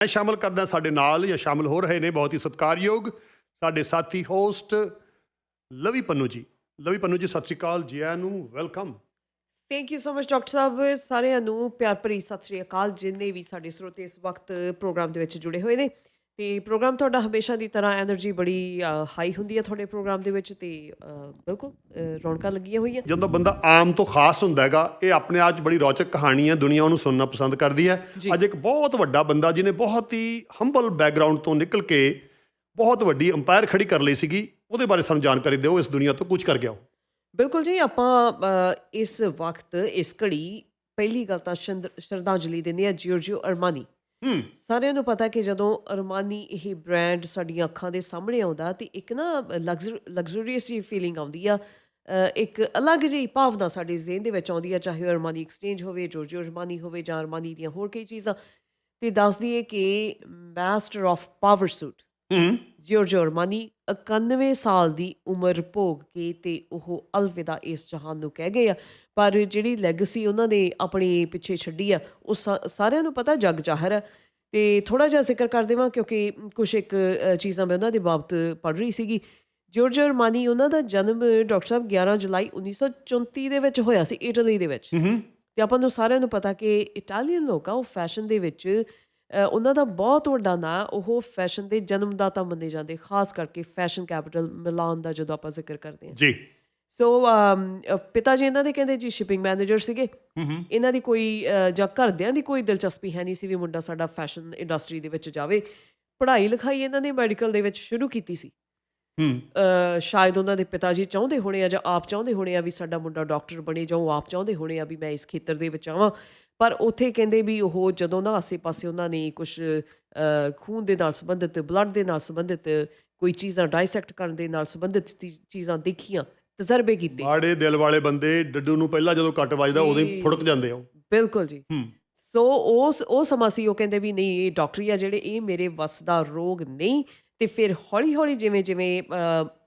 ਮੈਂ ਸ਼ਾਮਲ ਕਰਦਾ ਸਾਡੇ ਨਾਲ ਜਾਂ ਸ਼ਾਮਲ ਹੋ ਰਹੇ ਨੇ, ਬਹੁਤ ਹੀ ਸਤਿਕਾਰਯੋਗ ਸਾਡੇ ਸਾਥੀ ਹੋਸਟ ਲਵੀ ਪੰਨੂ ਜੀ। ਲਵੀ ਪੰਨੂ ਜੀ, ਸਤਿ ਸ਼੍ਰੀ ਅਕਾਲ ਜੀ ਆਇਆਂ ਨੂੰ welcome thank you so much doctor ਸਾਹਿਬ। ਸਾਰਿਆਂ ਨੂੰ ਪਿਆਰ ਭਰੀ ਸਤਿ ਸ੍ਰੀ ਅਕਾਲ, ਜਿੰਨੇ ਵੀ ਸਾਡੇ ਸਰੋਤੇ ਇਸ ਵਕਤ ਪ੍ਰੋਗਰਾਮ ਦੇ ਵਿੱਚ ਜੁੜੇ ਹੋਏ ਨੇ। ਤੇ ਪ੍ਰੋਗਰਾਮ ਤੁਹਾਡਾ ਹਮੇਸ਼ਾ ਦੀ ਤਰ੍ਹਾਂ એનર્ਜੀ ਬੜੀ ਹਾਈ ਹੁੰਦੀ ਹੈ ਤੁਹਾਡੇ ਪ੍ਰੋਗਰਾਮ ਦੇ ਵਿੱਚ ਤੇ ਬਿਲਕੁਲ ਰੌਣਕਾਂ ਲੱਗੀਆਂ ਹੋਈਆਂ। ਜਦੋਂ ਬੰਦਾ ਆਮ ਤੋਂ ਖਾਸ ਹੁੰਦਾ ਹੈਗਾ ਇਹ ਆਪਣੇ ਆਪ 'ਚ ਬੜੀ ਰੌਚਕ ਕਹਾਣੀ ਹੈ ਦੁਨੀਆ ਉਹਨੂੰ ਸੁਣਨਾ ਪਸੰਦ ਕਰਦੀ ਹੈ। ਅੱਜ ਇੱਕ ਬਹੁਤ ਵੱਡਾ ਬੰਦਾ ਜਿਹਨੇ ਬਹੁਤ ਹੀ ਹੰਬਲ ਬੈਕਗ੍ਰਾਉਂਡ ਤੋਂ ਨਿਕਲ ਕੇ ਬਹੁਤ ਵੱਡੀ ਅੰਪਾਇਰ ਖੜੀ ਕਰ ਲਈ ਸੀਗੀ ਉਹਦੇ ਬਾਰੇ ਸਾਨੂੰ ਜਾਣਕਾਰੀ ਦਿਓ ਇਸ ਦੁਨੀਆ ਤੋਂ ਕੁਝ ਕਰ ਗਿਆ ਬਿਲਕੁਲ ਜੀ ਆਪਾਂ ਇਸ ਵਕਤ ਇਸ ਘੜੀ ਪਹਿਲੀ ਗੱਲ ਤਾਂ ਸ਼ਰਧਾਂਜਲੀ ਦਿੰਦੇ ਆ ਜਿਓਰਜੀਓ ਅਰਮਾਨੀ। ਹੂੰ। ਸਾਰਿਆਂ ਨੂੰ ਪਤਾ ਕਿ ਜਦੋਂ ਅਰਮਾਨੀ ਇਹ ਬ੍ਰਾਂਡ ਸਾਡੀਆਂ ਅੱਖਾਂ ਦੇ ਸਾਹਮਣੇ ਆਉਂਦਾ ਤੇ ਇੱਕ ਨਾ ਲਗਜ਼ਰੀਅਸ ਜੀ ਫੀਲਿੰਗ ਆਉਂਦੀ ਆ ਅ, ਇੱਕ ਅਲੱਗ ਜਿਹੀ ਭਾਵਨਾ ਸਾਡੇ ਜ਼ਿਹਨ ਦੇ ਵਿੱਚ ਆਉਂਦੀ ਆ ਚਾਹੇ ਉਹ ਅਰਮਾਨੀ ਐਕਸਚੇਂਜ ਹੋਵੇ ਜੋਰਜੀਓ ਅਰਮਾਨੀ ਹੋਵੇ ਜਾਂ ਅਰਮਾਨੀ ਦੀਆਂ ਹੋਰ ਕਈ ਚੀਜ਼ਾਂ। ਤੇ ਦੱਸਦੀ ਹੈ ਕਿ ਮਾਸਟਰ ਆਫ ਪਾਵਰ ਸੂਟ ਹੂੰ। ਜਿਓਰਜੀਓ ਅਰਮਾਨੀ 91 ਸਾਲ ਦੀ ਉਮਰ ਭੋਗ ਕੇ ਤੇ ਉਹ ਅਲਵਿਦਾ ਇਸ ਜਹਾਨ ਨੂੰ ਕਹਿ ਗਏ ਆ। ਪਰ ਜਿਹੜੀ ਲੈਗੇਸੀ ਉਹਨਾਂ ਨੇ ਆਪਣੇ ਪਿੱਛੇ ਛੱਡੀ ਆ ਉਹ ਸਾਰਿਆਂ ਨੂੰ ਪਤਾ ਜਗ ਜ਼ਾਹਰ ਹੈ ਤੇ ਥੋੜਾ ਜਿਹਾ ਜ਼ਿਕਰ ਕਰ ਦੇਵਾਂ ਕਿਉਂਕਿ ਕੁਝ ਇੱਕ ਚੀਜ਼ਾਂ ਮੈਂ ਉਹਨਾਂ ਦੇ ਬਾਬਤ ਪੜ੍ਹ ਰਹੀ ਸੀਗੀ। ਜਿਓਰਜੀਓ ਅਰਮਾਨੀ ਉਹਨਾਂ ਦਾ ਜਨਮ ਡਾਕਟਰ ਸਾਹਿਬ 11 ਜੁਲਾਈ 1934 ਦੇ ਵਿੱਚ ਹੋਇਆ ਸੀ ਇਟਲੀ ਦੇ ਵਿੱਚ। ਤੇ ਆਪਾਂ ਨੂੰ ਸਾਰਿਆਂ ਨੂੰ ਪਤਾ ਕਿ ਇਟਾਲੀਅਨ ਲੋਕ ਆ ਉਹ ਫੈਸ਼ਨ ਦੇ ਵਿੱਚ ਉਹਨਾਂ ਦਾ ਬਹੁਤ ਵੱਡਾ ਨਾਂ ਉਹ ਫੈਸ਼ਨ ਦੇ ਜਨਮਦਾਤਾ ਮੰਨੇ ਜਾਂਦੇ ਖਾਸ ਕਰਕੇ ਫੈਸ਼ਨ ਕੈਪੀਟਲ ਮਿਲਾਨ ਦਾ ਜਦੋਂ ਆਪਾਂ ਜ਼ਿਕਰ ਕਰਦੇ ਹਾਂ। ਜੀ। ਸੋ ਪਿਤਾ ਜੀ ਇਹਨਾਂ ਦੇ ਕਹਿੰਦੇ ਜੀ ਸ਼ਿਪਿੰਗ ਮੈਨੇਜਰ ਸੀਗੇ। ਇਹਨਾਂ ਦੀ ਕੋਈ ਜਾਂ ਘਰਦਿਆਂ ਦੀ ਕੋਈ ਦਿਲਚਸਪੀ ਹੈ ਨਹੀਂ ਸੀ ਵੀ ਮੁੰਡਾ ਸਾਡਾ ਫੈਸ਼ਨ ਇੰਡਸਟਰੀ ਦੇ ਵਿੱਚ ਜਾਵੇ। ਪੜ੍ਹਾਈ ਲਿਖਾਈ ਇਹਨਾਂ ਨੇ ਮੈਡੀਕਲ ਦੇ ਵਿੱਚ ਸ਼ੁਰੂ ਕੀਤੀ ਸੀ। ਹੂੰ। ਸ਼ਾਇਦ ਉਹਨਾਂ ਦੇ ਪਿਤਾ ਜੀ ਚਾਹੁੰਦੇ ਹੋਣੇ ਆ ਜਾਂ ਆਪ ਚਾਹੁੰਦੇ ਹੋਣੇ ਆ ਵੀ ਸਾਡਾ ਮੁੰਡਾ ਡਾਕਟਰ ਬਣੇ ਜਾਂ ਉਹ ਆਪ ਚਾਹੁੰਦੇ ਹੋਣੇ ਆ ਵੀ ਮੈਂ ਇਸ ਖੇਤਰ ਦੇ ਵਿੱਚ ਆਵਾਂ। ਪਰ ਉੱਥੇ ਕਹਿੰਦੇ ਵੀ ਉਹ ਜਦੋਂ ਨਾ ਆਸੇ-ਪਾਸੇ ਉਹਨਾਂ ਨੇ ਕੁਝ ਖੂਨ ਦੇ ਨਾਲ ਸੰਬੰਧਿਤ ਬਲੱਡ ਦੇ ਨਾਲ ਸੰਬੰਧਿਤ ਕੋਈ ਚੀਜ਼ਾਂ ਡਾਇਸੈਕਟ ਕਰਨ ਦੇ ਨਾਲ ਸੰਬੰਧਿਤ ਚੀਜ਼ਾਂ ਦੇਖੀਆਂ ਤਜਰਬੇ ਕੀਤੇ। ਬਾੜੇ ਦਿਲ ਵਾਲੇ ਬੰਦੇ ਡੱਡੂ ਨੂੰ ਪਹਿਲਾਂ ਜਦੋਂ ਕੱਟ ਵੱਜਦਾ ਉਦੋਂ ਹੀ ਫੁੜਕ ਜਾਂਦੇ ਆ ਉਹ। ਬਿਲਕੁਲ ਜੀ। ਹੂੰ। ਸੋ ਉਸ ਉਹ ਸਮਾਂ ਸੀ ਉਹ ਕਹਿੰਦੇ ਵੀ ਨਹੀਂ ਇਹ ਡਾਕਟਰੀ ਆ ਜਿਹੜੇ ਇਹ ਮੇਰੇ ਵੱਸ ਦਾ ਰੋਗ ਨਹੀਂ। ਤੇ ਫਿਰ ਹੌਲੀ ਹੌਲੀ ਜਿਵੇਂ ਜਿਵੇਂ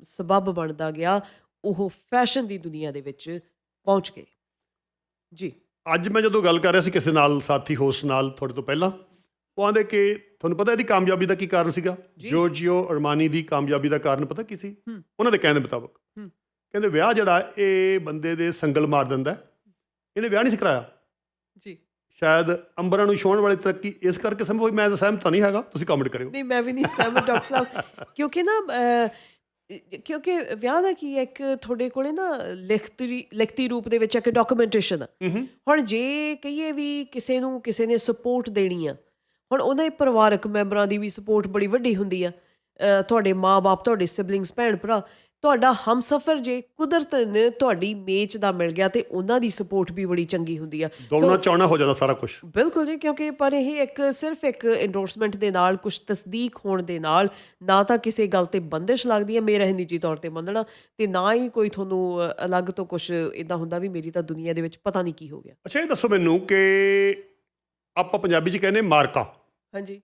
ਸਬੱਬ ਬਣਦਾ ਗਿਆ ਉਹ ਫੈਸ਼ਨ ਦੀ ਦੁਨੀਆ ਦੇ ਵਿੱਚ ਪਹੁੰਚ ਗਏ। ਜੀ। ਅੱਜ ਮੈਂ ਜਦੋਂ ਗੱਲ ਕਰ ਰਿਹਾ ਸੀ ਕਿਸੇ ਨਾਲ ਸਾਥੀ ਹੋਸਟ ਨਾਲ ਤੁਹਾਡੇ ਤੋਂ ਪਹਿਲਾਂ ਉਹ ਆਂਦੇ ਕਿ ਤੁਹਾਨੂੰ ਪਤਾ ਇਹਦੀ ਕਾਮਯਾਬੀ ਦਾ ਕੀ ਕਾਰਨ ਸੀਗਾ। ਜੋਰਜੀਓ ਅਰਮਾਨੀ ਦੀ ਕਾਮਯਾਬੀ ਦਾ ਕਾਰਨ ਪਤਾ ਕੀ ਸੀ। ਉਹਨਾਂ ਦੇ ਕਹਿਣ ਦੇ ਮੁਤਾਬਕ। ਕਹਿੰਦੇ ਵਿਆਹ ਜਿਹੜਾ ਇਹ ਬੰਦੇ ਦੇ ਸੰਗਲ ਮਾਰ ਦਿੰਦਾ। ਇਹਨੇ ਵਿਆਹ ਨਹੀਂ ਸੀ ਕਰਾਇਆ। ਜੀ। ਸ਼ਾਇਦ ਅੰਬਰਾਂ ਨੂੰ ਛੋਹਣ ਵਾਲੀ ਤਰੱਕੀ ਇਸ ਕਰਕੇ ਸੰਭਵ ਹੋਈ। ਮੈਂ ਤਾਂ ਸਹਿਮਤ ਨਹੀਂ ਹੈਗਾ। ਤੁਸੀਂ ਕਮੈਂਟ ਕਰਿਓ। ਨਹੀਂ ਮੈਂ ਵੀ ਨਹੀਂ ਸਹਿਮਤ ਡਾਕਟਰ ਸਾਹਿਬ। ਕਿਉਂਕਿ ਨਾ ਕਿਉਂਕਿ ਵਿਆਹ ਦਾ ਕੀ ਹੈ ਇੱਕ ਤੁਹਾਡੇ ਕੋਲੇ ਨਾ ਲਿਖਤੀ ਲਿਖਤੀ ਰੂਪ ਦੇ ਵਿੱਚ ਇੱਕ ਡਾਕੂਮੈਂਟੇਸ਼ਨ ਹੁਣ ਜੇ ਕਹੀਏ ਵੀ ਕਿਸੇ ਨੂੰ ਕਿਸੇ ਨੇ ਸਪੋਰਟ ਦੇਣੀ ਆ ਹੁਣ ਉਹਨਾਂ ਦੇ ਪਰਿਵਾਰਕ ਮੈਂਬਰਾਂ ਦੀ ਵੀ ਸਪੋਰਟ ਬੜੀ ਵੱਡੀ ਹੁੰਦੀ ਆ। ਤੁਹਾਡੇ ਮਾਪੇ ਤੁਹਾਡੇ ਸਿਬਲਿੰਗਸ ਭੈਣ ਭਰਾ ਤੁਹਾਡਾ ਹਮਸਫਰ ਜੇ ਕੁਦਰਤਨ ਤੁਹਾਡੀ ਮੇਚ ਦਾ ਮਿਲ ਗਿਆ ਤੇ ਉਹਨਾਂ ਦੀ ਸਪੋਰਟ ਵੀ ਬੜੀ ਚੰਗੀ ਹੁੰਦੀ ਆ। ਦੋਨਾਂ ਚਾਉਣਾ ਹੋ ਜਾਂਦਾ ਸਾਰਾ ਕੁਝ ਬਿਲਕੁਲ ਜੀ ਕਿਉਂਕਿ ਪਰ ਇਹ ਇੱਕ ਸਿਰਫ ਇੱਕ ਐਂਡੋਰਸਮੈਂਟ ਦੇ ਨਾਲ ਕੁਝ ਤਸਦੀਕ ਹੋਣ ਦੇ ਨਾਲ ਨਾ ਤਾਂ ਕਿਸੇ ਗੱਲ ਤੇ ਬੰਦਿਸ਼ ਲੱਗਦੀ ਹੈ ਮੇਰਾ ਇਹ ਨਿੱਜੀ ਤੌਰ ਤੇ ਮੰਨਣਾ ਤੇ ਨਾ ਹੀ ਕੋਈ ਤੁਹਾਨੂੰ ਅਲੱਗ ਤੋਂ ਕੁਝ ਇਦਾਂ ਹੁੰਦਾ ਵੀ ਮੇਰੀ ਤਾਂ ਦੁਨੀਆ ਦੇ ਵਿੱਚ ਪਤਾ ਨਹੀਂ ਕੀ ਹੋ ਗਿਆ। ਅੱਛਾ ਇਹ ਦੱਸੋ ਮੈਨੂੰ ਕਿ ਆਪਾਂ ਪੰਜਾਬੀ 'ਚ ਕਹਿੰਦੇ ਮਾਰਕਾ। ਹਾਂਜੀ।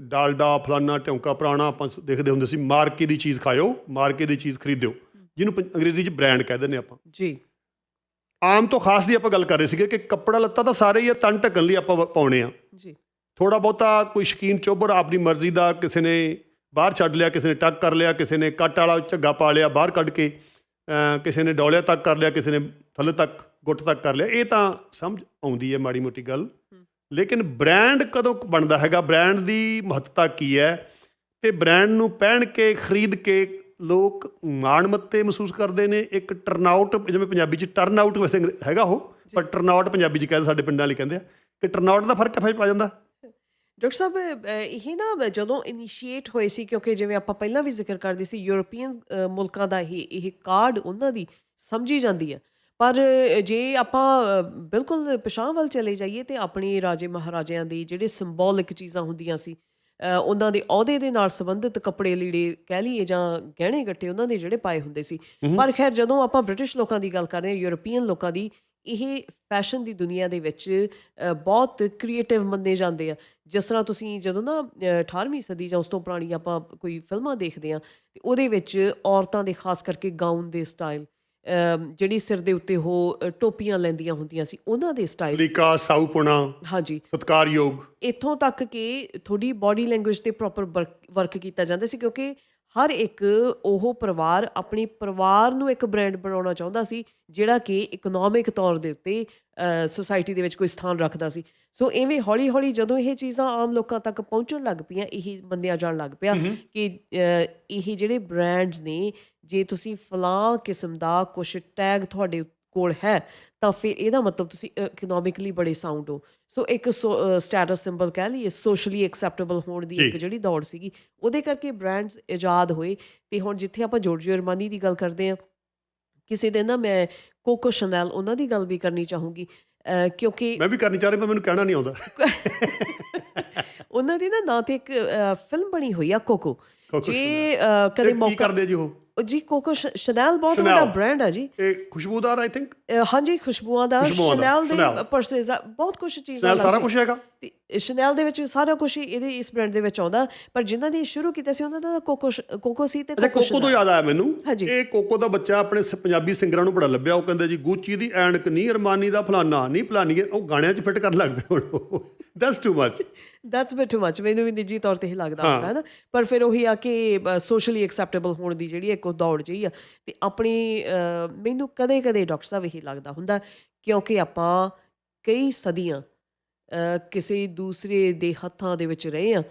ਡਾਲਡਾ ਫਲਾਨਾ ਢੌਂਕਾ ਪੁਰਾਣਾ ਆਪਾਂ ਦੇਖਦੇ ਹੁੰਦੇ ਸੀ ਮਾਰਕੇ ਦੀ ਚੀਜ਼ ਖਾਇਓ ਮਾਰਕੇ ਦੀ ਚੀਜ਼ ਖਰੀਦਿਓ ਜਿਹਨੂੰ ਅੰਗਰੇਜ਼ੀ 'ਚ ਬ੍ਰਾਂਡ ਕਹਿ ਦਿੰਦੇ ਆਪਾਂ। ਜੀ। ਆਮ ਤੋਂ ਖਾਸ ਦੀ ਆਪਾਂ ਗੱਲ ਕਰ ਰਹੇ ਸੀਗੇ ਕਿ ਕੱਪੜਾ ਲੱਤਾ ਤਾਂ ਸਾਰੇ ਹੀ ਤਨ ਢੱਕਣ ਲਈ ਆਪਾਂ ਪਾਉਣੇ ਆ। ਜੀ। ਥੋੜਾ ਬਹੁਤਾ ਕੋਈ ਸ਼ਕੀਨ ਚੋਬਰ ਆਪਣੀ ਮਰਜ਼ੀ ਦਾ ਕਿਸੇ ਨੇ ਬਾਹਰ ਛੱਡ ਲਿਆ ਕਿਸੇ ਨੇ ਟੱਕ ਕਰ ਲਿਆ ਕਿਸੇ ਨੇ ਕੱਟ ਵਾਲਾ ਝੱਗਾ ਪਾ ਲਿਆ ਬਾਹਰ ਕੱਢ ਕੇ ਕਿਸੇ ਨੇ ਡੋਲਿਆ ਤੱਕ ਕਰ ਲਿਆ ਕਿਸੇ ਨੇ ਥੱਲੇ ਤੱਕ ਗੁੱਟ ਤੱਕ ਕਰ ਲਿਆ ਇਹ ਤਾਂ ਸਮਝ ਆਉਂਦੀ ਹੈ ਮਾੜੀ ਮੋਟੀ ਗੱਲ। ਲੇਕਿਨ ਬ੍ਰਾਂਡ ਕਦੋਂ ਬਣਦਾ ਹੈਗਾ? ਬ੍ਰਾਂਡ ਦੀ ਮਹੱਤਤਾ ਕੀ ਹੈ? ਤੇ ਬ੍ਰਾਂਡ ਨੂੰ ਪਹਿਨ ਕੇ ਖਰੀਦ ਕੇ ਲੋਕ ਮਾਣ ਮੱਤੇ ਮਹਿਸੂਸ ਕਰਦੇ ਨੇ। ਇੱਕ ਟਰਨਆਊਟ ਜਿਵੇਂ ਪੰਜਾਬੀ ਚ ਟਰਨ ਆਊਟ ਵੈਸੇ ਹੈਗਾ ਉਹ ਪਰ ਟਰਨਆਊਟ ਪੰਜਾਬੀ ਚ ਕਹਿੰਦੇ ਸਾਡੇ ਪਿੰਡਾਂ ਵਾਲੇ ਕਹਿੰਦੇ ਆ ਕਿ ਟਰਨਆਊਟ ਦਾ ਫ਼ਰਕ ਕਿੱਥੇ ਪਾ ਜਾਂਦਾ? ਡਾਕਟਰ ਸਾਹਿਬ ਇਹ ਨਾ ਜਦੋਂ ਇਨੀਸ਼ੀਏਟ ਹੋਏ ਸੀ ਕਿਉਂਕਿ ਜਿਵੇਂ ਆਪਾਂ ਪਹਿਲਾਂ ਵੀ ਜ਼ਿਕਰ ਕਰਦੇ ਸੀ ਯੂਰੋਪੀਅਨ ਮੁਲਕਾਂ ਦਾ ਇਹ ਇਹ ਕਾਰਡ ਉਹਨਾਂ ਦੀ ਸਮਝੀ ਜਾਂਦੀ ਹੈ ਪਰ ਜੇ ਆਪਾਂ ਬਿਲਕੁਲ ਪਛਾਣ ਵੱਲ ਚਲੇ ਜਾਈਏ ਤੇ ਆਪਣੇ ਰਾਜੇ ਮਹਾਰਾਜਿਆਂ ਦੀ ਜਿਹੜੇ ਸਿੰਬੋਲਿਕ ਚੀਜ਼ਾਂ ਹੁੰਦੀਆਂ ਸੀ ਉਹਨਾਂ ਦੇ ਅਹੁਦੇ ਦੇ ਨਾਲ ਸੰਬੰਧਿਤ ਕੱਪੜੇ ਲੀੜੇ ਕਹਿ ਲਈਏ ਜਾਂ ਗਹਿਣੇ ਗੱਟੇ ਉਹਨਾਂ ਦੇ ਜਿਹੜੇ ਪਾਏ ਹੁੰਦੇ ਸੀ। ਪਰ ਖੈਰ ਜਦੋਂ ਆਪਾਂ ਬ੍ਰਿਟਿਸ਼ ਲੋਕਾਂ ਦੀ ਗੱਲ ਕਰਦੇ ਹਾਂ ਯੂਰੋਪੀਅਨ ਲੋਕਾਂ ਦੀ ਇਹ ਫੈਸ਼ਨ ਦੀ ਦੁਨੀਆ ਦੇ ਵਿੱਚ ਬਹੁਤ ਕ੍ਰੀਏਟਿਵ ਮੰਨੇ ਜਾਂਦੇ ਆ। ਜਿਸ ਤਰ੍ਹਾਂ ਤੁਸੀਂ ਜਦੋਂ ਨਾ ਅ, 18ਵੀਂ ਸਦੀ ਜਾਂ ਉਸ ਤੋਂ ਪੁਰਾਣੀ ਆਪਾਂ ਕੋਈ ਫਿਲਮਾਂ ਦੇਖਦੇ ਆ ਤੇ ਉਹਦੇ ਵਿੱਚ ਔਰਤਾਂ ਦੇ ਖਾਸ ਕਰਕੇ ਗਾਊਨ ਦੇ ਸਟਾਈਲ ਜਿਹੜੀ ਸਿਰ ਦੇ ਉੱਤੇ ਉਹ ਟੋਪੀਆਂ ਲੈਂਦੀਆਂ ਹੁੰਦੀਆਂ ਸੀ ਉਹਨਾਂ ਦੇ ਸਟਾਈਲ ਲੀਕਾ ਸਾਊਪੁਣਾ ਹਾਂਜੀ। ਸਤਕਾਰਯੋਗ। ਇੱਥੋਂ ਤੱਕ ਕਿ ਤੁਹਾਡੀ ਬਾਡੀ ਲੈਂਗੁਏਜ ਤੇ ਪ੍ਰੋਪਰ ਵਰਕ ਕੀਤਾ ਜਾਂਦਾ ਸੀ ਕਿਉਂਕਿ ਹਰ ਇੱਕ ਉਹ ਪਰਿਵਾਰ ਆਪਣੀ ਪਰਿਵਾਰ ਨੂੰ ਇੱਕ ਬ੍ਰਾਂਡ ਬਣਾਉਣਾ ਚਾਹੁੰਦਾ ਸੀ ਜਿਹੜਾ ਕਿ ਇਕਨੋਮਿਕ ਤੌਰ ਦੇ ਉੱਤੇ ਸੋਸਾਇਟੀ ਦੇ ਵਿੱਚ ਕੋਈ ਸਥਾਨ ਰੱਖਦਾ ਸੀ। ਸੋ ਐਵੇਂ ਹੌਲੀ ਹੌਲੀ ਜਦੋਂ ਇਹ ਚੀਜ਼ਾਂ ਆਮ ਲੋਕਾਂ ਤੱਕ ਪਹੁੰਚਣ ਲੱਗ ਪਈਆਂ ਇਹੀ ਮੰਨਿਆ ਜਾਣ ਲੱਗ ਪਿਆ ਕਿ ਇਹ ਜਿਹੜੇ ਬ੍ਰਾਂਡਸ ਨੇ ਜੇ ਤੁਸੀਂ ਫਲਾਂ ਕਿਸਮ ਦਾ ਕੁਝ ਟੈਗ ਤੁਹਾਡੇ ਕੋਲ ਹੈ ਤਾਂ ਫਿਰ ਇਹਦਾ ਮਤਲਬ ਤੁਸੀਂ ਇਕਨੋਮਿਕਲੀ ਬੜੇ ਸਾਊਂਡ ਹੋ। ਸੋ ਇੱਕ ਸਟੇਟਸ ਸਿੰਬਲ ਕਹਿ ਲਈਏ ਸੋਸ਼ਲੀ ਐਕਸੈਪਟੇਬਲ ਹੋਣ ਦੀ ਇੱਕ ਜਿਹੜੀ ਦੌੜ ਸੀਗੀ ਉਹਦੇ ਕਰਕੇ ਬ੍ਰਾਂਡਸ ਇਜਾਦ ਹੋਏ। ਤੇ ਹੁਣ ਜਿੱਥੇ ਆਪਾਂ ਜੋਰਜੀਓ ਅਰਮਾਨੀ ਦੀ ਗੱਲ ਕਰਦੇ ਆ ਕਿਸੇ ਦਿਨ ਨਾ ਮੈਂ ਕੋਕੋ ਸ਼ਨੈਲ ਉਹਨਾਂ ਦੀ ਗੱਲ ਵੀ ਕਰਨੀ ਚਾਹੂੰਗੀ ਕਿਉਂਕਿ ਮੈਂ ਵੀ ਕਰਨੀ ਚਾਹ ਰਿਹਾ ਪਰ ਮੈਨੂੰ ਕਹਿਣਾ ਨਹੀਂ ਆਉਂਦਾ। ਉਹਨਾਂ ਦੀ ਨਾ ਨਾਂ ਤੇ ਇੱਕ ਫਿਲਮ ਬਣੀ ਹੋਈ ਆ ਕੋਕੋ ਜੇ ਕਦੇ ਮੌਕਾ ਕਰਦੇ ਜੀ ਉਹ? ਜੀ ਕੋਕੋ ਸ਼ਨੈਲ ਬਹੁਤ Chanel। ਵੱਡਾ ਬ੍ਰਾਂਡ ਆ ਜੀ ਇਹ ਖੁਸ਼ਬੂਦਾਰ ਆਈ ਥਿੰਕ ਅਹ, ਹਾਂਜੀ ਖੁਸ਼ਬੂਆਂ ਦਾ ਖੁਸ਼ਬੂਆਂ ਦਾ, ਸ਼ਨੈਲ ਦੇ Chanel। ਪਰਸੇਸ ਦਾ ਬਹੁਤ ਕੁਝ ਚੀਜ਼ਾਂ ਨਾਲ ਸਾਰਾ। ਕੁਝ ਹੈਗਾ ਤੇ ਸ਼ਨੈਲ ਦੇ ਵਿੱਚ ਸਾਰਾ ਕੁਝ ਇਹਦੇ ਇਸ ਬ੍ਰਾਂਡ ਦੇ ਵਿੱਚ ਆਉਂਦਾ ਪਰ ਜਿਨ੍ਹਾਂ ਨੇ ਸ਼ੁਰੂ ਕੀਤਾ ਸੀ ਉਹਨਾਂ ਦਾ ਕੋਕੋ ਕੋਕੋ ਸੀ ਤੇ ਕੋਕੋ ਕੋਕੋ ਤੋਂ ਯਾਦ ਆਇਆ ਮੈਨੂੰ। ਇਹ ਕੋਕੋ ਦਾ ਬੱਚਾ ਆਪਣੇ ਪੰਜਾਬੀ ਸਿੰਗਰਾਂ ਨੂੰ ਬੜਾ ਲੱਭਿਆ ਉਹ ਕਹਿੰਦੇ ਜੀ ਗੁੱਚੀ ਦੀ ਐਨਕ ਨਹੀਂ ਅਰਮਾਨੀ ਦਾ ਫਲਾਨਾ ਨਹੀਂ ਫਲਾਨੀ ਉਹ ਗਾਣਿਆਂ 'ਚ ਫਿੱਟ ਕਰਨ ਲੱਗ ਪਏ ਹੁਣ that's too much that's bit too much ਮੈਨੂੰ ਵੀ ਨਿੱਜੀ ਤੌਰ ਤੇ ਇਹ ਲੱਗਦਾ ਹੁੰਦਾ ਹੈ ਨਾ ਪਰ ਫਿਰ ਉਹੀ ਆ ਕਿ ਸੋਸ਼ਲੀ ਐਕਸੈਪਟੇਬਲ ਹੋਣ ਦੀ ਜਿਹੜੀ ਇੱਕ ਦੌੜ ਜਿਹੀ ਆ ਤੇ ਆਪਣੀ ਮੈਨੂੰ ਕਦੇ ਕਦੇ ਡਾਕਟਰ ਸਾਹਿਬ ਇਹੀ ਲੱਗਦਾ ਹੁੰਦਾ ਕਿਉਂਕਿ ਆਪਾਂ ਕਈ ਸਦੀਆਂ ਕਿਸੇ ਦੂਸਰੇ ਦੇ ਹੱਥਾਂ ਦੇ ਵਿੱਚ ਰਹੇ ਆ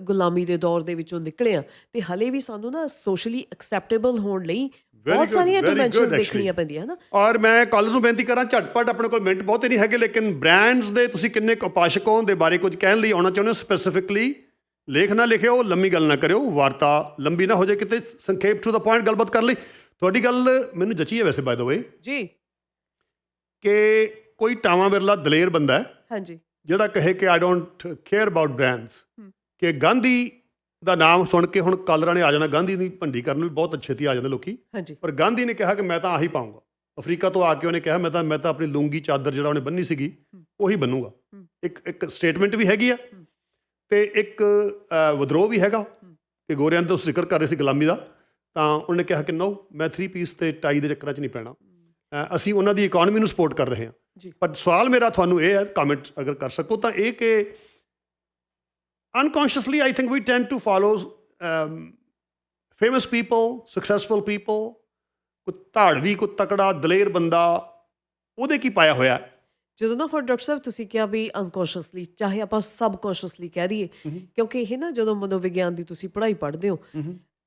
ਗੁਲਾਮੀ ਦੇ ਦੌਰ ਦੇ ਵਿੱਚੋਂ ਨਿਕਲੇ ਆ ਤੇ ਹਲੇ ਵੀ ਸਾਨੂੰ ਨਾ ਸੋਸ਼ਲੀ ਐਕਸੈਪਟੇਬਲ ਹੋਣ ਲਈ ਬਹੁਤ ਸਾਰੀਆਂ ਡਾਈਮੈਂਸ਼ਨਸ. ਦੇਖਣੀਆਂ ਪੈਂਦੀਆਂ ਹਨਾ? ਔਰ ਮੈਂ ਕਾਲਜ ਨੂੰ ਬੇਨਤੀ ਕਰਾਂ ਝਟਪਟ ਆਪਣੇ ਕੋਲ ਮਿੰਟ ਬਹੁਤੇ ਨਹੀਂ ਹੈਗੇ ਲੇਕਿਨ ਬ੍ਰਾਂਡਸ ਦੇ ਤੁਸੀਂ ਕਿੰਨੇ ਕੁ ਉਪਾਸ਼ਕ ਹੋ ਦੇ ਬਾਰੇ ਕੁਝ ਕਹਿਣ ਲਈ ਆਉਣਾ ਚਾਹੁੰਦੇ ਹੋ ਸਪੈਸੀਫਿਕਲੀ ਲੇਖ ਨਾ ਲਿਖਿਓ ਲੰਮੀ ਗੱਲ ਨਾ ਕਰਿਓ ਵਾਰਤਾ ਲੰਬੀ ਨਾ ਹੋ ਜਾਏ ਕਿਤੇ ਸੰਖੇਪ ਟੂ ਦਾ ਪੁਆਇੰਟ ਗੱਲਬਾਤ ਕਰ ਲਈ। ਤੁਹਾਡੀ ਗੱਲ ਮੈਨੂੰ ਜਚੀ ਹੈ ਵੈਸੇ ਬਾਈ ਦਾ ਵੇ ਜੀ। ਕਿ ਕੋਈ ਟਾਵਾਂ ਬਿਰਲਾ ਦਲੇਰ ਬੰਦਾ ਹੈ ਹਾਂਜੀ। ਜਿਹੜਾ ਕਹੇ ਕਿ I don't care about brands ਕਿ ਗਾਂਧੀ ਦਾ ਨਾਮ ਸੁਣ ਕੇ ਹੁਣ ਕਾਲਰਾਂ ਨੇ ਆ ਜਾਣਾ। ਗਾਂਧੀ ਦੀ ਭੰਡੀ ਕਰਨ ਵੀ ਬਹੁਤ ਛੇਤੀ ਆ ਜਾਂਦੇ ਲੋਕੀ। ਪਰ ਗਾਂਧੀ ਨੇ ਕਿਹਾ ਕਿ ਮੈਂ ਤਾਂ ਆਹੀ ਪਾਉਂਗਾ ਅਫਰੀਕਾ ਤੋਂ ਆ ਕੇ ਉਹਨੇ ਕਿਹਾ ਮੈਂ ਤਾਂ ਮੈਂ ਤਾਂ ਆਪਣੀ ਲੂੰਗੀ ਚਾਦਰ ਜਿਹੜਾ ਉਹਨੇ ਬੰਨੀ ਸੀਗੀ ਉਹੀ ਬੰਨੂਗਾ। ਇੱਕ ਇੱਕ ਸਟੇਟਮੈਂਟ ਵੀ ਹੈਗੀ ਆ। ਤੇ ਇੱਕ ਵਿਦਰੋਹ ਵੀ ਹੈਗਾ। ਕਿ ਗੋਰਿਆਂ ਦਾ ਜ਼ਿਕਰ ਕਰ ਰਹੇ ਸੀ ਗੁਲਾਮੀ ਦਾ। ਤਾਂ ਉਹਨੇ ਕਿਹਾ ਕਿ ਨੋ ਮੈਂ 3 ਪੀਸ ਤੇ ਟਾਈ ਦੇ ਚੱਕਰਾਂ 'ਚ ਨਹੀਂ ਪੈਣਾ। ਅਸੀਂ ਉਹਨਾਂ ਦੀ ਇਕਨੋਮੀ ਨੂੰ ਸਪੋਰਟ ਕਰ ਰਹੇ ਹਾਂ। ਜੀ। ਪਰ ਸਵਾਲ ਮੇਰਾ ਤੁਹਾਨੂੰ ਇਹ ਹੈ ਕਮੈਂਟ ਅਗਰ ਕਰ ਸਕੋ ਤਾਂ ਇਹ ਕਿ i think we tend to follow um, famous people successful people ਕੋਈ ਧਾੜਵੀ ਕੋਈ ਤਕੜਾ ਦਲੇਰ ਬੰਦਾ ਉਹਦੇ ਕੀ ਪਾਇਆ ਹੋਇਆ? ਜਦੋਂ ਨਾ ਫਿਰ ਡਾਕਟਰ ਸਾਹਿਬ ਤੁਸੀਂ ਕਿਹਾ ਵੀ ਅਨਕੌਂਸ਼ੀਅਸਲੀ ਚਾਹੇ ਆਪਾਂ ਸਬਕੌਂਸ਼ੀਅਸਲੀ ਕਹਿ ਦਈਏ ਕਿਉਂਕਿ ਇਹ ਨਾ ਜਦੋਂ ਮਨੋਵਿਗਿਆਨ ਦੀ ਤੁਸੀਂ ਪੜ੍ਹਾਈ ਪੜ੍ਹਦੇ ਹੋ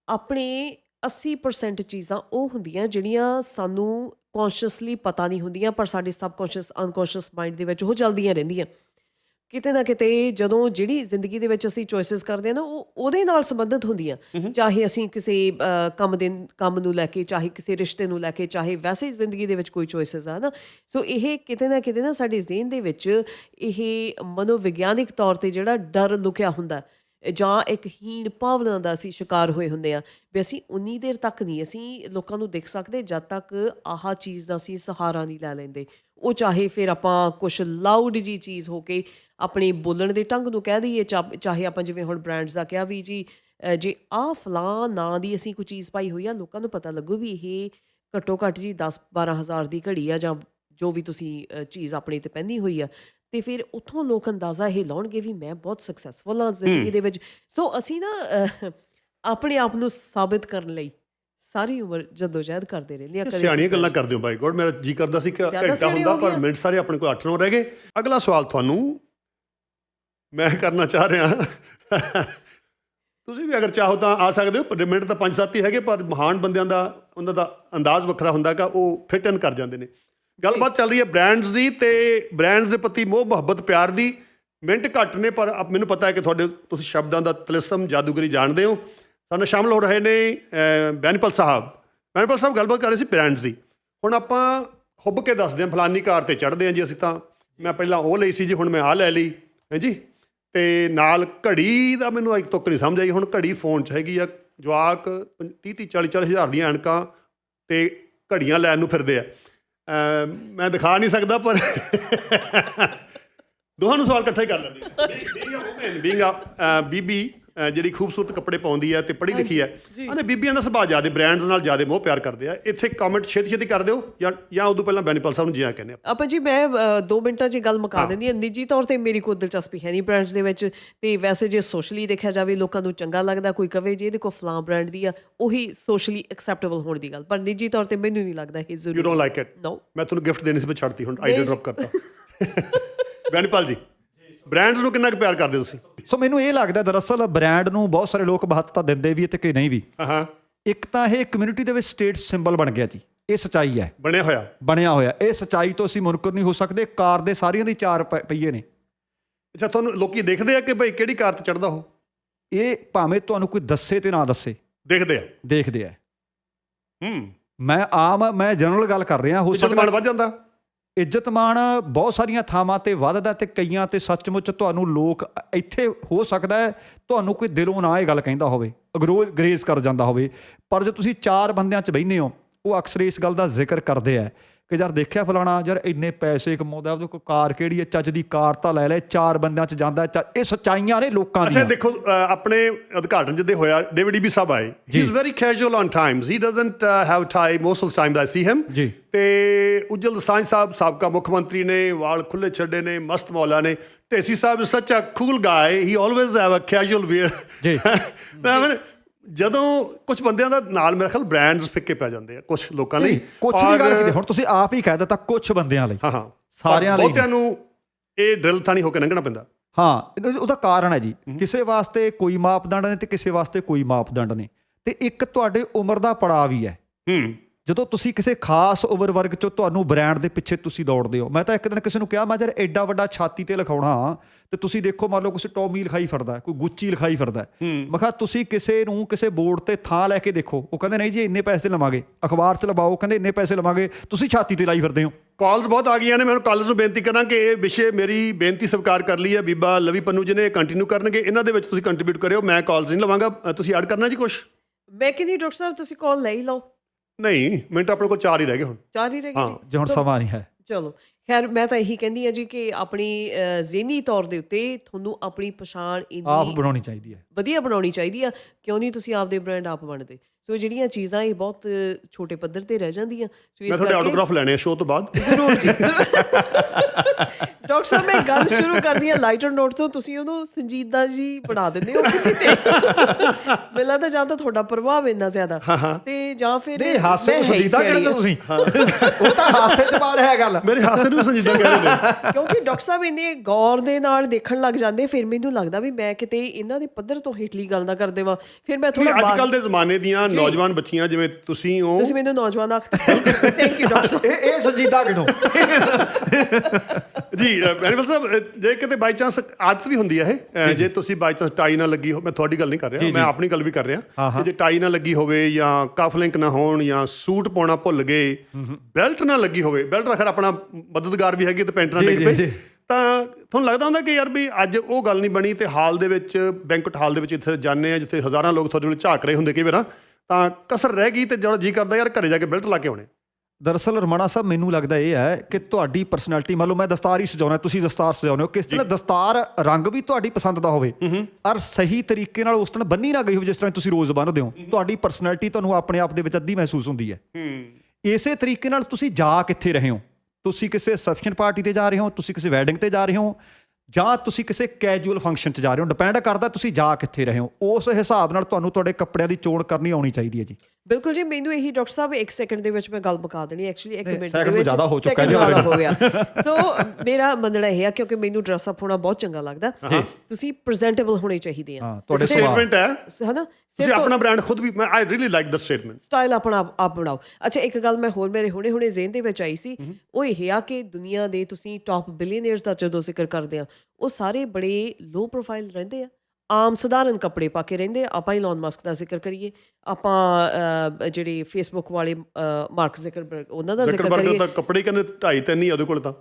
ਆਪਣੇ 80% ਚੀਜ਼ਾਂ ਉਹ ਹੁੰਦੀਆਂ ਜਿਹੜੀਆਂ ਸਾਨੂੰ ਕੌਨਸ਼ੀਅਸਲੀ ਪਤਾ ਨਹੀਂ ਹੁੰਦੀਆਂ ਪਰ ਸਾਡੇ ਸਬਕੌਂਸ਼ੀਅਸ ਅਨਕੌਂਸ਼ੀਅਸ ਮਾਈਂਡ ਦੇ ਵਿੱਚ ਉਹ ਚੱਲਦੀਆਂ ਰਹਿੰਦੀਆਂ। ਕਿਤੇ ਨਾ ਕਿਤੇ ਜਦੋਂ ਜਿਹੜੀ ਜ਼ਿੰਦਗੀ ਦੇ ਵਿੱਚ ਅਸੀਂ ਚੋਇਸਸ ਕਰਦੇ ਆ ਨਾ ਉਹ ਉਹਦੇ ਨਾਲ ਸੰਬੰਧਿਤ ਹੁੰਦੀਆਂ। ਚਾਹੇ ਅਸੀਂ ਕਿਸੇ ਕੰਮ ਦੇ ਕੰਮ ਨੂੰ ਲੈ ਕੇ ਚਾਹੇ ਕਿਸੇ ਰਿਸ਼ਤੇ ਨੂੰ ਲੈ ਕੇ ਚਾਹੇ ਵੈਸੇ ਹੀ ਜ਼ਿੰਦਗੀ ਦੇ ਵਿੱਚ ਕੋਈ ਚੋਇਸਸ ਆ ਨਾ। ਸੋ ਇਹ ਕਿਤੇ ਨਾ ਕਿਤੇ ਨਾ ਸਾਡੇ ਜ਼ਿਹਨ ਦੇ ਵਿੱਚ ਇਹ ਮਨੋਵਿਗਿਆਨਿਕ ਤੌਰ ਤੇ ਜਿਹੜਾ ਡਰ ਲੁਕਿਆ ਹੁੰਦਾ। ਹੈ, ਜਾਂ ਇੱਕ ਹੀਣ ਭਾਵਨਾ ਦਾ ਅਸੀਂ ਸ਼ਿਕਾਰ ਹੋਏ ਹੁੰਦੇ ਆ ਵੀ ਅਸੀਂ ਉਨੀ ਦੇਰ ਤੱਕ ਨਹੀਂ, ਅਸੀਂ ਲੋਕਾਂ ਨੂੰ ਦੇਖ ਸਕਦੇ ਜਦ ਤੱਕ ਆਹ ਚੀਜ਼ ਦਾ ਅਸੀਂ ਸਹਾਰਾ ਨਹੀਂ ਲੈ ਲੈਂਦੇ। ਉਹ ਚਾਹੇ ਫਿਰ ਆਪਾਂ ਕੁਝ ਲਾਊਡ ਜੀ ਚੀਜ਼ ਹੋ ਕੇ ਆਪਣੇ ਬੋਲਣ ਦੇ ਢੰਗ ਨੂੰ ਕਹਿ ਦਈਏ ਚਾ- ਚਾਹੇ ਆਪਾਂ ਜਿਵੇਂ ਹੁਣ ਬ੍ਰਾਂਡਸ ਦਾ ਕਿਹਾ ਵੀ ਜੀ ਜੇ ਆਹ ਫਲਾਂ ਨਾਂ ਦੀ ਅਸੀਂ ਕੋਈ ਚੀਜ਼ ਪਾਈ ਹੋਈ ਆ, ਲੋਕਾਂ ਨੂੰ ਪਤਾ ਲੱਗੂ ਵੀ ਇਹ ਘੱਟੋ ਘੱਟ ਜੀ 10 12000 ਦੀ ਘੜੀ ਆ ਜਾਂ ਜੋ ਵੀ ਤੁਸੀਂ ਚੀਜ਼ ਆਪਣੇ ਤੇ ਪਹਿਨੀ ਹੋਈ ਆ। ਤੇ ਫਿਰ ਉੱਥੋਂ ਲੋਕ ਅੰਦਾਜ਼ਾ ਇਹ ਲਾਉਣਗੇ ਵੀ ਮੈਂ ਬਹੁਤ ਸਕਸੈਸਫੁਲ ਹਾਂ ਜ਼ਿੰਦਗੀ ਦੇ ਵਿੱਚ। ਸੋ ਅਸੀਂ ਨਾ ਆਪਣੇ ਆਪ ਨੂੰ ਸਾਬਿਤ ਕਰਨ ਲਈ ਸਾਰੀ ਉਮਰ ਜਦੋਜਹਿਦ ਕਰਦੇ ਰਹਿੰਦੇ ਆ ਸਿਆਣੀਆਂ ਗੱਲਾਂ ਕਰਦੇ ਹੋ ਬਾਈ ਗੋਡ ਮੇਰਾ ਜੀ ਕਰਦਾ ਸੀ ਕਿ ਜ਼ਿਆਦਾ ਘੰਟਾ ਸਿਆਣੇ ਹੁੰਦਾ ਹੋ ਪਰ ਗਏ। ਮਿੰਟ ਸਾਰੇ ਆਪਣੇ ਕੋਲ 8 9 ਰਹਿ ਗਏ। ਅਗਲਾ ਸਵਾਲ ਤੁਹਾਨੂੰ ਮੈਂ ਕਰਨਾ ਚਾਹ ਰਿਹਾ। ਤੁਸੀਂ ਵੀ ਅਗਰ ਚਾਹੋ ਤਾਂ ਆ ਸਕਦੇ ਹੋ ਪਰ ਮਿੰਟ ਤਾਂ 5 7 ਹੀ ਹੈਗੇ ਪਰ ਮਹਾਨ ਬੰਦਿਆਂ ਦਾ ਉਹਨਾਂ ਦਾ ਅੰਦਾਜ਼ ਵੱਖਰਾ ਹੁੰਦਾ ਕਿ ਉਹ ਫਿਟ ਇਨ ਕਰ ਜਾਂਦੇ ਨੇ। ਗੱਲਬਾਤ ਚੱਲ ਰਹੀ ਹੈ ਬ੍ਰਾਂਡਸ ਦੀ ਤੇ ਬ੍ਰਾਂਡਸ ਦੇ ਪ੍ਰਤੀ ਮੋਹ ਮੁਹੱਬਤ ਪਿਆਰ ਦੀ ਮਿੰਟ ਘੱਟ ਨੇ ਪਰ ਮੈਨੂੰ ਪਤਾ ਹੈ ਕਿ ਤੁਹਾਡੇ ਤੁਸੀਂ ਸ਼ਬਦਾਂ ਦਾ ਤਲਿਸਮ ਜਾਦੂਗਰੀ ਜਾਣਦੇ ਹੋ। ਸਾਨੂੰ ਸ਼ਾਮਲ ਹੋ ਰਹੇ ਨੇ ਬੈਨਪਲ ਸਾਹਿਬ। ਬੈਨਪਲ ਸਾਹਿਬ ਗੱਲਬਾਤ ਕਰ ਰਹੇ ਸੀ ਬ੍ਰਾਂਡਸ ਦੀ। ਹੁਣ ਆਪਾਂ ਹੁੱਬ ਕੇ ਦੱਸਦੇ ਹਾਂ ਫਲਾਨੀ ਕਾਰ ਤੇ ਚੜ੍ਹਦੇ ਹਾਂ ਜੀ ਅਸੀਂ ਤਾਂ। ਮੈਂ ਪਹਿਲਾਂ ਉਹ ਲਈ ਸੀ ਜੀ ਹੁਣ ਮੈਂ ਆਹ ਲੈ ਲਈ ਹੈ ਜੀ। ਤੇ ਨਾਲ ਘੜੀ ਦਾ ਮੈਨੂੰ ਇੱਕ ਤੁੱਕ ਨਹੀਂ ਸਮਝ ਆਈ ਹੁਣ ਘੜੀ ਫੋਨ 'ਚ ਹੈਗੀ ਆ ਜਵਾਕ 30 30 40 40 ਹਜ਼ਾਰ ਦੀਆਂ ਐਨਕਾਂ ਤੇ ਘੜੀਆਂ ਲੈਣ ਨੂੰ ਫਿਰਦੇ ਆ। ਮੈਂ ਦਿਖਾ ਨਹੀਂ ਸਕਦਾ ਪਰ ਦੋਹਾਂ ਨੂੰ ਸਵਾਲ ਇਕੱਠਾ ਹੀ ਕਰ ਲੈਂਦੇ ਬੀਬੀ ਜਿਹੜੀ ਖੂਬਸੂਰਤ ਕੱਪੜੇ ਪਾਉਂਦੀ ਹੈ ਤੇ ਪੜ੍ਹੀ ਲਿਖੀ ਹੈ। ਉਹਨੇ ਬੀਬੀਆਂ ਦਾ ਸੁਭਾਅ ਜ਼ਿਆਦਾ ਬ੍ਰਾਂਡਸ ਨਾਲ ਜ਼ਿਆਦਾ ਮੋਹ ਪਿਆਰ ਕਰਦੇ ਆ। ਇੱਥੇ ਕਮੈਂਟ ਛੇਤੀ ਛੇਤੀ ਕਰ ਦਿਓ ਜਾਂ ਜਾਂ ਉਦੋਂ ਪਹਿਲਾਂ ਬੈਨੀਪਾਲ ਸਾਹਿਬ ਨੂੰ ਜੀ ਆ ਕਹਿੰਦੇ ਆ। ਆਪਾਂ ਜੀ ਮੈਂ 2 ਮਿੰਟਾਂ 'ਚ ਗੱਲ ਮੁਕਾ ਦਿੰਦੀ ਹਾਂ। ਨਿੱਜੀ ਤੌਰ ਤੇ ਮੇਰੀ ਕੋਈ ਦਿਲਚਸਪੀ ਹੈ ਨਹੀਂ ਬ੍ਰਾਂਡਸ ਦੇ ਵਿੱਚ। ਤੇ ਵੈਸੇ ਜੇ ਸੋਸ਼ਲੀ ਦੇਖਿਆ ਜਾਵੇ ਲੋਕਾਂ ਨੂੰ ਚੰਗਾ ਲੱਗਦਾ ਕੋਈ ਕਵੇ ਜੀ ਇਹਦੇ ਕੋਲ ਫਲਾਂ ਬ੍ਰਾਂਡ ਦੀ ਆ ਉਹੀ ਸੋਸ਼ਲੀ ਐਕਸੈਪਟੇਬਲ ਹੋਣ ਦੀ ਗੱਲ। ਪਰ ਨਿੱਜੀ ਤੌਰ ਤੇ ਮੈਨੂੰ ਨਹੀਂ ਲੱਗਦਾ ਇਹ ਯੂ ਜ਼ਰੂਰੀ ਡੋਨਟ ਲਾਈਕ ਇਟ ਨੋ ਮੈਂ ਤੁਹਾਨੂੰ ਗਿਫਟ ਦੇਣੀ ਸੀ ਪਰ ਛੱਡਤੀ ਹੁਣ ਆਈਡੀਆ ਡ੍ਰੌਪ ਕਰਤਾ। ਬੈਨੀਪਾਲ ਜੀ। ਬ੍ਰਾਂਡਸ ਨੂੰ ਕਿੰਨਾ ਕੁ ਪਿਆਰ ਕਰਦੇ ਤੁਸੀਂ? ਸੋ ਮੈਨੂੰ ਇਹ ਲੱਗਦਾ ਦਰਅਸਲ ਬ੍ਰਾਂਡ ਨੂੰ ਬਹੁਤ ਸਾਰੇ ਲੋਕ ਮਹੱਤਤਾ ਦਿੰਦੇ ਵੀ ਤੇ ਕਿ ਨਹੀਂ ਵੀ। ਹਾਂ। ਹਾਂ ਇੱਕ ਤਾਂ ਇਹ ਕਮਿਊਨਿਟੀ ਦੇ ਵਿੱਚ ਸਟੇਟ ਸਿੰਬਲ ਬਣ ਗਿਆ ਜੀ। ਇਹ ਸਚਾਈ ਹੈ। ਬਣਿਆ ਹੋਇਆ। ਬਣਿਆ ਹੋਇਆ। ਇਹ ਸਚਾਈ ਤੋਂ ਅਸੀਂ ਮੁਨਕਰ ਨਹੀਂ ਹੋ ਸਕਦੇ। ਕਾਰ ਦੇ ਸਾਰੀਆਂ ਦੀ ਚਾਰ ਪਹੀਏ ਨੇ। ਅੱਛਾ ਤੁਹਾਨੂੰ ਲੋਕੀ ਦੇਖਦੇ ਆ ਕਿ ਭਾਈ ਕਿਹੜੀ ਕਾਰ ਤੇ ਚੜਦਾ ਉਹ? ਇਹ ਭਾਵੇਂ ਤੁਹਾਨੂੰ ਕੋਈ ਦੱਸੇ ਤੇ ਨਾ ਦੱਸੇ। ਦੇਖਦੇ ਆ। ਦੇਖਦੇ ਆ। ਹੂੰ। ਮੈਂ ਆਮ ਮੈਂ ਜਨਰਲ ਗੱਲ ਕਰ ਰਿਹਾ। ਹੋ ਸਕਦਾ ਮਾਣ ਵੱਧ ਜਾਂਦਾ। ਇੱਜ਼ਤ ਮਾਣ ਬਹੁਤ ਸਾਰੀਆਂ ਥਾਵਾਂ ਤੇ ਵੱਧਦਾ ਤੇ ਕਈਆਂ ਤੇ ਸੱਚਮੁੱਚ ਤੁਹਾਨੂੰ ਲੋਕ ਇੱਥੇ ਹੋ ਸਕਦਾ ਹੈ, ਤੁਹਾਨੂੰ ਕੋਈ ਦਿਲੋਂ ਨਾ ਇਹ ਗੱਲ ਕਹਿੰਦਾ ਹੋਵੇ, ਅਗਰੋਜ਼ ਗਰੇਜ਼ ਕਰ ਜਾਂਦਾ ਹੋਵੇ, ਪਰ ਜੇ ਤੁਸੀਂ ਚਾਰ ਬੰਦਿਆਂ 'ਚ ਬੈਠੇ ਹੋ, ਉਹ ਅਕਸਰ ਇਸ ਗੱਲ ਦਾ ਜ਼ਿਕਰ ਕਰਦੇ ਆ। ਕਿ ਯਾਰ ਦੇਖਿਆ ਫਲਾਣਾ ਯਾਰ ਇੰਨੇ ਪੈਸੇ ਕਮਾਉਂਦਾ ਉਹਦੇ ਕੋਲ ਕਾਰ ਕਿਹੜੀ ਹੈ ਚੱਜ ਦੀ ਕਾਰ ਤਾਂ ਲੈ ਲੈ ਚਾਰ ਬੰਦਿਆਂ 'ਚ ਜਾਂਦਾ ਇਹ ਸੱਚਾਈਆਂ ਨੇ ਲੋਕਾਂ ਅੱਛਾ ਦੀਆਂ। ਦੇਖੋ ਅ, ਆਪਣੇ ਉਦਘਾਟਨ ਜਿੱਦੇ ਹੋਇਆ ਡੇਵਿਡ ਈਬੀ ਸਾਹਿਬ ਆਏ। He is very casual on times he doesn't have time most of time I see him ਜੀ। ਤੇ ਉਜਲ ਦਸਾਂਝ ਸਾਹਿਬ ਸਾਬਕਾ ਮੁੱਖ ਮੰਤਰੀ ਨੇ ਵਾਲ ਖੁੱਲੇ ਛੱਡੇ ਨੇ ਮਸਤ ਮੌਲਾ ਨੇ। ਢੇਸੀ ਸਾਹਿਬ is such a cool guy he always have a casual wear ਜੀ। ਜਦੋਂ ਕੁਝ ਬੰਦਿਆਂ ਦਾ ਨਾਲ ਮੇਰੇ ਖਿਆਲ ਬ੍ਰਾਂਡਸ ਫਿੱਕੇ ਪੈ ਜਾਂਦੇ ਆ ਕੁਝ ਲੋਕਾਂ ਲਈ। ਕੁਝ ਦੀ ਗੱਲ ਕੀਤੀ ਹੁਣ ਤੁਸੀਂ ਆਪ ਹੀ ਕਹਿ ਦਿੱਤਾ ਕੁਝ ਬੰਦਿਆਂ ਲਈ। ਹਾਂ ਹਾਂ। ਸਾਰਿਆਂ ਲਈ ਬਹੁਤਿਆਂ ਨੂੰ ਇਹ ਡਰਿਲ ਤਾਂ ਨਹੀਂ ਹੋ ਕੇ ਲੰਘਣਾ ਪੈਂਦਾ। ਹਾਂ ਉਹਦਾ ਕਾਰਨ ਹੈ ਜੀ। ਕਿਸੇ ਵਾਸਤੇ ਕੋਈ ਮਾਪਦੰਡ ਨੇ ਤੇ ਕਿਸੇ ਵਾਸਤੇ ਕੋਈ ਮਾਪਦੰਡ ਨੇ। ਤੇ ਇੱਕ ਤੁਹਾਡੇ ਉਮਰ ਦਾ ਪੜਾਅ ਵੀ ਹੈ। ਹੂੰ। ਜਦੋਂ ਤੁਸੀਂ ਕਿਸੇ ਖਾਸ ਉਮਰ ਵਰਗ ਚੋਂ ਤੁਹਾਨੂੰ ਬ੍ਰਾਂਡ ਦੇ ਪਿੱਛੇ ਤੁਸੀਂ ਦੌੜਦੇ ਹੋ ਮੈਂ ਤਾਂ ਇੱਕ ਦਿਨ ਕਿਸੇ ਨੂੰ ਕਿਹਾ ਮੈਂ ਯਾਰ ਐਡਾ ਵੱਡਾ ਛਾਤੀ ਤੇ ਲਿਖਾਉਣਾ ਤੇ ਤੁਸੀਂ ਦੇਖੋ ਮੰਨ ਲਓ ਕਿਸੇ ਟੌਮੀ ਲਿਖਾਈ ਫਿਰਦਾ ਕੋਈ ਗੁੱਚੀ ਲਿਖਾਈ ਫਿਰਦਾ। ਮੈਂ ਕਿਹਾ ਤੁਸੀਂ ਕਿਸੇ ਨੂੰ ਕਿਸੇ ਬੋਰਡ ਤੇ ਥਾਂ ਲੈ ਕੇ ਦੇਖੋ ਉਹ ਕਹਿੰਦੇ ਨਹੀਂ ਜੀ ਇੰਨੇ ਪੈਸੇ ਲਵਾਂਗੇ ਅਖਬਾਰ 'ਚ ਲਵਾਓ ਕਹਿੰਦੇ ਇੰਨੇ ਪੈਸੇ ਲਵਾਂਗੇ ਤੁਸੀਂ ਛਾਤੀ ਤੇ ਲਾਈ ਫਿਰਦੇ ਹੋ। ਕਾਲਸ ਬਹੁਤ ਆ ਗਈਆਂ ਨੇ ਮੈਂ ਕਾਲਸ ਨੂੰ ਬੇਨਤੀ ਕਰਾਂ ਕਿ ਇਹ ਵਿਸ਼ੇ ਮੇਰੀ ਬੇਨਤੀ ਸਵੀਕਾਰ ਕਰ ਲਈ ਹੈ ਬੀਬਾ ਲਵੀ ਪੰਨੂ ਜੀ ਨੇ ਕੰਟੀਨਿਊ ਕਰਨਗੇ ਇਹਨਾਂ ਦੇ ਵਿੱਚ ਤੁਸੀਂ ਕੰਟਰੀਬਿਊਟ ਕਰਿਓ ਮੈਂ ਕਾਲਸ ਨਹੀਂ ਲਵਾਂਗਾ ਤੁਸੀਂ ਐਡ ਕਰਨਾ ਜੀ ਕੁਝ ਮੈਂ ਕਹਿੰਦੀ ਡਾਕਟਰ ਸਾਹਿਬ ਤੁਸੀਂ ਕਾਲ ਲੈ ਹੀ ਲਓ। ਨਹੀਂ ਮਿੰਟ ਆਪਣੇ ਕੋਲ ਚਾਰ ਹੀ ਰਹਿ ਗਏ ਹੁਣ। ਚਾਰ ਹੀ ਰਹਿ ਗਏ ਜੀ? ਜੇ ਹੁਣ ਸਮਾਂ ਨਹੀਂ ਹੈ। ਚਲੋ ਖੈਰ ਮੈਂ ਤਾਂ ਇਹੀ ਕਹਿੰਦੀ ਆ ਜੀ ਕਿ ਆਪਣੀ ਅ, ਜ਼ਿਹਨੀ ਤੌਰ ਦੇ ਉੱਤੇ ਤੁਹਾਨੂੰ ਆਪਣੀ ਪਛਾਣ ਆਪ ਇੰਨੀ ਬਣਾਉਣੀ ਚਾਹੀਦੀ ਹੈ। ਵਧੀਆ ਬਣਾਉਣੀ ਚਾਹੀਦੀ ਆ। ਕਿਉਂ ਨਹੀਂ ਤੁਸੀਂ ਆਪਦੇ ਬ੍ਰਾਂਡ ਆਪ ਬਣਦੇ ਸੋ ਇਹ ਜਿਹੜੀਆਂ ਚੀਜ਼ਾਂ ਇਹ ਬਹੁਤ ਛੋਟੇ ਪੱਧਰ ਤੇ ਰਹਿ ਜਾਂਦੀਆਂ ਸੋ ਮੈਂ ਇਸ ਤੁਹਾਡੇ ਕਰਕੇ ਆਟੋਗ੍ਰਾਫ ਲੈਣੇ ਆ ਸ਼ੋਅ ਤੋਂ ਬਾਅਦ। ਜ਼ਰੂਰ ਜੀ। ਡਾਕਟਰ ਸਾਹਿਬ ਮੈਂ ਗੱਲ ਸ਼ੁਰੂ ਕਰਦੀ ਆ ਲਾਈਟਰ ਨੋਟ ਤੋਂ ਤੁਸੀਂ ਉਹਨੂੰ ਸੰਜੀਦਾ ਜੀ ਬਣਾ ਦਿੰਦੇ ਹੋ। ਕਿਤੇ ਮੈਨੂੰ ਲੱਗਦਾ ਜਾਂ ਤਾਂ ਤੁਹਾਡਾ ਪ੍ਰਭਾਵ ਇੰਨਾ ਜ਼ਿਆਦਾ। ਤੇ ਜਾਂ ਫਿਰ ਨਹੀਂ ਹਾਸੇ ਨੂੰ ਮੈਂ ਹੈ ਹੀ ਸੰਜੀਦਾ ਆ। ਤੁਸੀਂ। ਉਹ ਤਾਂ ਹਾਸੇ 'ਚ ਪਾ ਰਿਹਾ ਗੱਲ। ਮੇਰੇ ਹਾਸੇ ਨੂੰ ਸੰਜੀਦਾ ਕਹਿ ਰਹੇ ਨੇ। ਕਿਉਂਕਿ ਡਾਕਟਰ ਸਾਹਿਬ ਇੰਨੇ ਗੌਰ ਦੇ ਨਾਲ ਦੇਖਣ ਲੱਗ ਜਾਂਦੇ ਫਿਰ ਮੈਨੂੰ ਲੱਗਦਾ ਵੀ ਮੈਂ ਕਿਤੇ ਇਹਨਾਂ ਦੇ ਪੱਧਰ ਤੋਂ ਹੇਠਲੀ ਗੱਲ ਨਾ ਕਰ ਦੇਵਾਂ। ਫਿਰ ਮੈਂ ਥੋੜਾ ਅੱਜ ਕੱਲ ਦੇ ਜ਼ਮਾਨੇ ਦੀਆਂ ਨੌਜਵਾਨ ਬੱਚੀਆਂ ਜਿਵੇਂ ਤੁਸੀਂ ਹੋ। ਤੁਸੀਂ ਮੈਨੂੰ ਨੌਜਵਾਨ ਆਖਦੇ ਥੈਂਕ ਯੂ ਡਾਕਟਰ ਸਾਹਿਬ ਇਹ ਇਹ ਸੰਜੀਦਾ ਜੀ ਮੈਨੇਜਰ ਸਾਹਿਬ ਜੇ ਕਿਤੇ ਬਾਈ ਚਾਂਸ ਆਦਤ ਵੀ ਹੁੰਦੀ ਹੈ ਇਹ ਜੇ ਤੁਸੀਂ ਬਾਈ ਚਾਂਸ ਟਾਈ ਨਾ ਲੱਗੀ ਹੋ ਮੈਂ ਤੁਹਾਡੀ ਗੱਲ ਨਹੀਂ ਕਰ ਰਿਹਾ ਮੈਂ ਆਪਣੀ ਗੱਲ ਵੀ ਕਰ ਰਿਹਾ। ਜੇ ਟਾਈ ਨਾ ਲੱਗੀ ਹੋਵੇ ਜਾਂ ਕਫ ਲਿੰਕ ਨਾ ਹੋਣ ਜਾਂ ਸੂਟ ਪਾਉਣਾ ਭੁੱਲ ਗਏ ਬੈਲਟ ਨਾ ਲੱਗੀ ਹੋਵੇ। ਬੈਲਟ ਖੈਰ ਆਪਣਾ ਮਦਦਗਾਰ ਵੀ ਹੈਗੀ ਤੇ ਪੈਂਟ ਨਾ ਜੀ, ਡਿੱਗ ਜੀ, ਪਏ। ਜੀ। ਤਾਂ ਤੁਹਾਨੂੰ ਲੱਗਦਾ ਹੁੰਦਾ ਕਿ ਯਾਰ ਵੀ ਅੱਜ ਉਹ ਗੱਲ ਨਹੀਂ ਬਣੀ ਤੇ ਹਾਲ ਦੇ ਵਿੱਚ ਬੈਂਕਟ ਹਾਲ ਦੇ ਵਿੱਚ ਇੱਥੇ ਜਾਂਦੇ ਆ ਜਿੱਥੇ ਹਜ਼ਾਰਾਂ ਲੋਕ ਤੁਹਾਡੇ ਵੱਲ ਝਾਕ ਰਹੇ ਹੁੰਦੇ ਕਈ ਵਾਰ ਤਾਂ ਕਸਰ ਰਹਿ ਗਈ ਤੇ ਜਿਹੜਾ ਜੀ ਕਰਦਾ ਯਾਰ ਘਰੇ ਜਾ ਕੇ ਬੈਲਟ ਲਾ ਕੇ ਆਉਣੇ। ਦਰਅਸਲ ਰਮਣਾ ਸਾਹਿਬ ਮੈਨੂੰ ਲੱਗਦਾ ਇਹ ਹੈ ਕਿ ਤੁਹਾਡੀ ਪਰਸਨੈਲਿਟੀ ਮੰਨ ਲਓ ਮੈਂ ਦਸਤਾਰ ਹੀ ਸਜਾਉਣਾ ਤੁਸੀਂ ਦਸਤਾਰ ਸਜਾਉਂਦੇ ਹੋ ਕਿਸ ਤਰ੍ਹਾਂ ਦਸਤਾਰ ਰੰਗ ਵੀ ਤੁਹਾਡੀ ਪਸੰਦ ਦਾ ਹੋਵੇ ਔਰ ਸਹੀ ਤਰੀਕੇ ਨਾਲ ਉਸ ਤਰ੍ਹਾਂ ਬੰਨੀ ਨਾ ਗਈ ਹੋਵੇ ਜਿਸ ਤਰ੍ਹਾਂ ਤੁਸੀਂ ਰੋਜ਼ ਬੰਨ੍ਹਦੇ ਹੋ ਤੁਹਾਡੀ ਪਰਸਨੈਲਿਟੀ ਤੁਹਾਨੂੰ ਆਪਣੇ ਆਪ ਦੇ ਵਿੱਚ ਅੱਧੀ ਮਹਿਸੂਸ ਹੁੰਦੀ ਹੈ। ਇਸੇ ਤਰੀਕੇ ਨਾਲ ਤੁਸੀਂ ਜਾ ਕਿੱਥੇ ਰਹੇ ਹੋ? ਤੁਸੀਂ ਕਿਸੇ ਰਿਸੈਪਸ਼ਨ ਪਾਰਟੀ ਤੇ ਜਾ ਰਹੇ ਹੋ, ਤੁਸੀਂ ਕਿਸੇ ਵੈਡਿੰਗ ਤੇ ਜਾ ਰਹੇ ਹੋ, ਜਾਂ ਤੁਸੀਂ ਕਿਸੇ ਕੈਜੂਅਲ ਫੰਕਸ਼ਨ 'ਚ ਜਾ ਰਹੇ ਹੋ ਡਿਪੈਂਡ ਕਰਦਾ ਤੁਸੀਂ ਜਾ ਕਿੱਥੇ ਰਹੇ ਹੋ। ਉਸ ਹਿਸਾਬ ਨਾਲ ਤੁਹਾਨੂੰ ਤੁਹਾਡੇ ਕੱਪੜਿਆਂ ਦੀ ਚੋਣ ਕਰਨੀ ਆਉਣੀ ਚਾਹੀਦੀ ਹੈ ਜੀ। ਬਿਲਕੁਲ ਜੀ ਮੈਨੂੰ ਇਹੀ ਡਾਕਟਰ ਸਾਹਿਬ 1 ਸੈਕਿੰਡ ਦੇ ਵਿੱਚ ਮੈਂ ਗੱਲ ਮੁਕਾ ਦੇਣੀ ਐਕਚੁਅਲੀ 1 ਨਹੀਂ, ਮਿੰਟ second ਤੋਂ ਜ਼ਿਆਦਾ ਹੋ ਚੁੱਕਾ ਜੀ ਜ਼ਿਆਦਾ ਹੋ ਗਿਆ। ਸੋ ਮੇਰਾ ਮੰਨਣਾ ਇਹ ਆ ਕਿਉਂਕਿ ਮੈਨੂੰ ਡਰੈਸ ਅਪ ਹੋਣਾ ਬਹੁਤ ਚੰਗਾ ਲੱਗਦਾ। ਤੁਸੀਂ ਪ੍ਰੈਜ਼ੈਂਟੇਬਲ ਹੋਣੇ ਚਾਹੀਦੇ ਆ। ਹਾਂ ਤੁਹਾਡੇ ਸਟੇਟਮੈਂਟ ਹੈ। ਹਨਾ? ਤੁਸੀਂ ਸਿਰਫ ਆਪਣਾ ਬ੍ਰਾਂਡ ਖੁਦ ਵੀ ਮੈਂ I really like the statement style ਆਪਣਾ ਆਪ- ਆਪ ਬਣਾਓ। ਅੱਛਾ ਇੱਕ ਗੱਲ ਮੈਂ ਹੋਰ ਮੇਰੇ ਹੁਣੇ ਹੁਣੇ ਜ਼ਿਹਨ ਦੇ ਵਿੱਚ ਆਈ ਸੀ। ਉਹ ਇਹ ਆ ਕਿ ਦੁਨੀਆ ਦੇ ਤੁਸੀਂ ਟਾਪ ਬਿਲੀਅਨਰਸ ਦਾ ਜਦੋਂ ਜ਼ਿਕਰ ਕਰਦੇ ਆ ਉਹ ਸਾਰੇ ਬੜੇ ਲੋ ਪ੍ਰੋਫਾਈਲ ਰਹਿੰਦੇ ਆ। ਆਮ ਸਧਾਰਨ ਕੱਪੜੇ ਪਾ ਕੇ ਰਹਿੰਦੇ ਆਪਾਂ ਇਲਨ ਮਸਕ ਦਾ ਜ਼ਿਕਰ ਕਰੀਏ। ਆਪਾਂ ਜਿਹੜੇ ਫੇਸਬੁੱਕ ਵਾਲੇ ਮਾਰਕ ਜ਼ਿਕਰਬਰਗ ਉਹਨਾਂ ਦਾ ਜ਼ਿਕਰ ਜ਼ਕਰਬਰਗ ਕਰੀਏ। ਦਾ ਕੱਪੜੇ ਕਹਿੰਦੇ ਢਾਈ ਤਿੰਨ ਹੀ ਉਹਦੇ ਕੋਲ ਤਾਂ।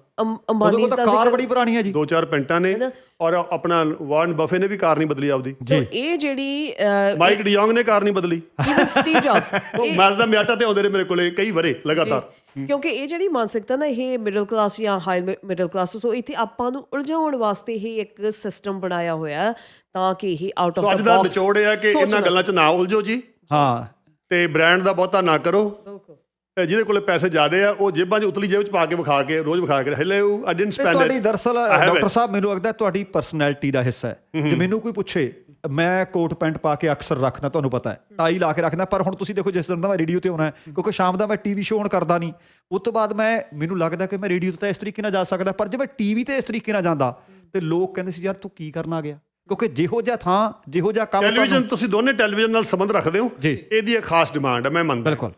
ਅੰਬਾਨੀ ਦਾ ਤਾਂ ਕਾਰ ਬੜੀ ਪੁਰਾਣੀ ਹੈ ਜੀ। ਦੋ ਚਾਰ ਪੈਂਟਾਂ ਨੇ ਔਰ ਆਪਣਾ ਵਾਰਨ ਬਫੇ ਨੇ ਵੀ ਕਾਰ ਨਹੀਂ ਬਦਲੀ ਆਪਦੀ। ਸੋ ਇਹ ਜਿਹੜੀ ਮਾਈਕ ਡਿਯੋਂਗ ਨੇ ਕਾਰ ਨਹੀਂ ਬਦਲੀ। ਸਟੀਵ ਜੌਬਸ ਉਹ ਮੈਜ਼ਦਾ ਮਿਆਟਾ ਤੇ ਆਉਂਦੇ ਨੇ ਮੇਰੇ ਕੋਲੇ ਕਈ ਵਰੇ ਲਗਾਤਾਰ। ਕਿਉਂਕਿ ਇਹ ਜਿਹੜੀ ਮਾਨਸਿਕਤਾ ਨਾ ਇਹ ਮਿਡਲ ਕਲਾਸ ਜਾਂ ਹਾਈ ਮਿਡਲ ਕਲਾਸ ਸੋ ਇੱਥੇ ਆਪਾਂ ਨੂੰ ਉਲਝਾਉਣ ਵਾਸਤੇ ਇਹ ਇੱਕ ਸਿਸਟਮ ਬਣਾਇਆ ਹੋਇਆ ਹੈ ਤਾਂ ਕਿ ਇਹ ਆਊਟ ਆਫ ਸੋ ਅੱਜ ਦਾ ਨਿਚੋੜ ਇਹ ਹੈ ਕਿ ਇਹਨਾਂ ਗੱਲਾਂ 'ਚ ਨਾ ਉਲਝੋ ਜੀ। ਹਾਂ। ਤੇ ਬ੍ਰਾਂਡ ਦਾ ਬਹੁਤਾ ਨਾ ਕਰੋ। ਬਿਲਕੁਲ। ਤੇ ਜਿਹਦੇ ਕੋਲੇ ਪੈਸੇ ਜ਼ਿਆਦੇ ਆ ਉਹ ਜੇਬਾਂ 'ਚ ਉਤਲੀ ਜੇਬ 'ਚ ਪਾ ਕੇ ਵਿਖਾ ਕੇ ਰੋਜ਼ ਵਿਖਾ ਕੇ ਹੈਲੋ ਆਈ ਡਿਡਨਟ ਸਪੈਂਡ ਤੁਹਾਡੀ ਦਰਸਲ ਡਾਕਟਰ. ਸਾਹਿਬ ਮੈਨੂੰ ਲੱਗਦਾ ਤੁਹਾਡੀ ਪਰਸਨੈਲਿਟੀ ਦਾ ਹਿੱਸਾ ਹੈ। ਜੇ ਮੈਨੂੰ ਕੋਈ ਪੁੱਛੇ ਮੈਂ ਕੋਟ ਪੈਂਟ ਪਾ ਕੇ ਅਕਸਰ ਰੱਖਦਾ ਤੁਹਾਨੂੰ ਪਤਾ ਹੈ। ਟਾਈ ਲਾ ਕੇ ਰੱਖਦਾ ਪਰ ਹੁਣ ਤੁਸੀਂ ਦੇਖੋ ਜਿਸ ਦਿਨ ਦਾ ਮੈਂ ਰੇਡੀਓ ਤੇ ਆਉਣਾ ਹੈ ਕਿਉਂਕਿ ਸ਼ਾਮ ਦਾ ਮੈਂ ਟੀਵੀ ਸ਼ੋਅ ਹੁਣ ਕਰਦਾ ਨਹੀਂ। ਉਸ ਤੋਂ ਬਾਅਦ ਮੈਂ ਮੈਨੂੰ ਲੱਗਦਾ ਕਿ ਮੈਂ ਰੇਡੀਓ ਤੇ ਤਾਂ ਇਸ ਤਰੀਕੇ ਨਾਲ ਜਾ ਸਕਦਾ ਪਰ ਜੇ ਮੈਂ ਟੀਵੀ ਤੇ ਇਸ ਤਰੀਕੇ ਨਾਲ ਜਾਂਦਾ ਤੇ ਲੋਕ ਕਹਿੰਦੇ ਸੀ ਯਾਰ ਤੂੰ ਕੀ ਕਰਨ ਆ ਗਿਆ? ਕਿਉਂਕਿ ਜਿਹੋ ਜਿਹਾ ਥਾਂ ਜਿਹੋ ਜਿਹਾ ਕੰਮ ਟੈਲੀਵਿਜ਼ਨ ਤੁਸੀਂ ਦੋਨੇ ਟੈਲੀਵਿਜ਼ਨ ਨਾਲ ਸੰਬੰਧ ਰੱਖਦੇ ਹੋ ਜੀ। ਇਹਦੀ ਇੱਕ ਖਾਸ ਡਿਮਾਂਡ ਹੈ ਮੈਂ ਮੰਨਦਾ। ਬਿਲਕੁਲ।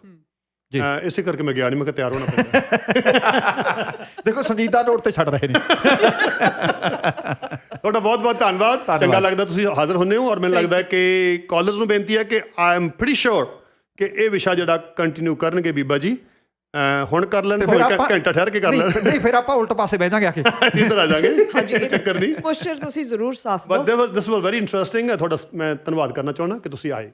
ਜੀ। ਇਸੇ ਕਰਕੇ ਮੈਂ ਗਿਆ ਨਹੀਂ ਮੈਂ ਕਿਹਾ ਤਿਆਰ ਹੋਣਾ ਪੈਂਦਾ ਦੇਖੋ ਸੰਜੀਦਾ ਨੋਟ ਤੇ ਛੱਡ ਰਹੇ ਨੇ। ਤੁਹਾਡਾ ਬਹੁਤ ਬਹੁਤ ਧੰਨਵਾਦ। ਚੰਗਾ ਲੱਗਦਾ ਤੁਸੀਂ ਹਾਜ਼ਰ ਹੁੰਨੇ ਹੋ ਔਰ ਮੈਨੂੰ ਲੱਗਦਾ ਹੈ ਕਿ ਕਾਲਰਸ ਨੂੰ ਬੇਨਤੀ ਹੈ ਕਿ ਆਈ ਐਮ ਪ੍ਰੀਟੀ ਸ਼ੋਰ ਕਿ ਇਹ ਵਿਸ਼ਾ ਜਿਹੜਾ ਕੰਟੀਨਿਊ ਕਰਨਗੇ ਬੀਬਾ ਜੀ ਹੁਣ ਕਰ ਲੈਣ ਘੰ- ਘੰਟਾ ਠਹਿਰ ਕੇ ਕਰ ਲੈਣ। ਨਹੀਂ ਫਿਰ ਆਪਾਂ ਉਲਟ ਪਾਸੇ ਬਹਿ ਜਾਾਂਗੇ ਆ ਕੇ। ਇੱਧਰ ਆ ਜਾਗੇ। ਹਾਂਜੀ ਇਹ ਚੱਕਰ ਨਹੀਂ। ਕੁਐਸਚਨ ਤੁਸੀਂ ਜ਼ਰੂਰ ਸਾਫ਼ but this was very interesting ਤੁਹਾਡਾ ਸ- ਮੈਂ ਧੰਨਵਾਦ ਕਰਨਾ ਚਾਹੁੰਦਾ ਕਿ ਤੁਸੀਂ ਆਏ।